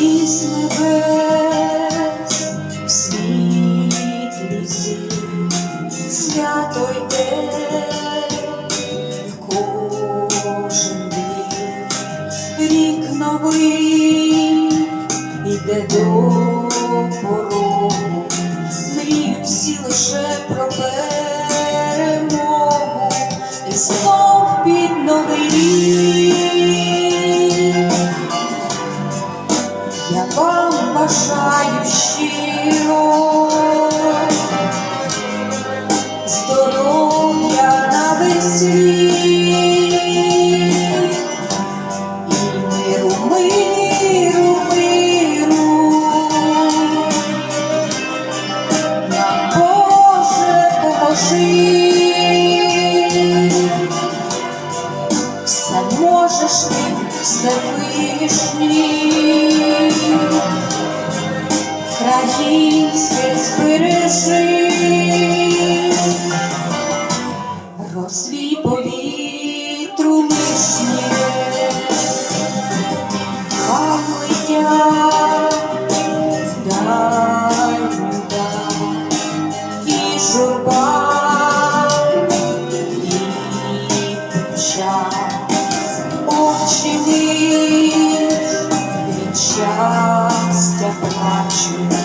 із небес світлі зір, свято йде в кожен рік новий іде до порогу, мріють всі лише про перемогу, світ очі від щастя плачуть,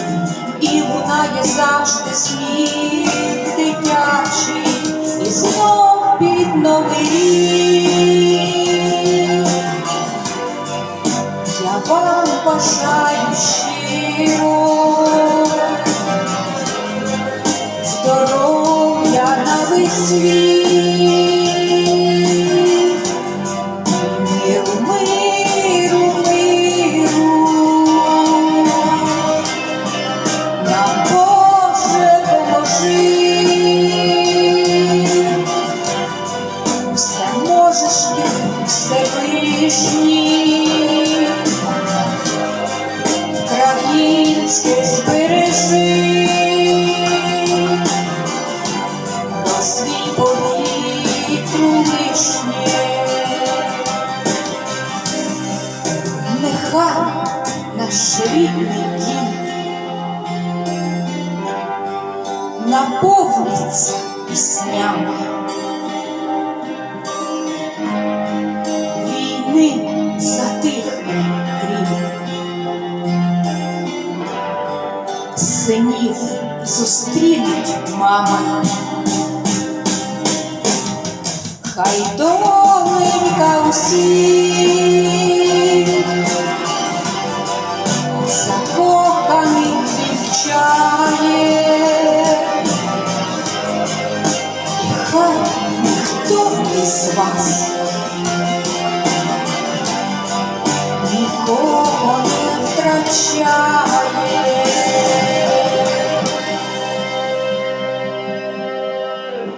і лунає завжди сміх дитячий, і знов під новий. Я вам бажаю щиро здоров'я на весь світ. Всевишній, українське збережи, свій повітру лишнє. Нехай наш рідний дім наповниться піснями днів зустрінуть мами. Хай доленька усіх закоханих вівчає, і хай ніхто із вас нікого не втрачає.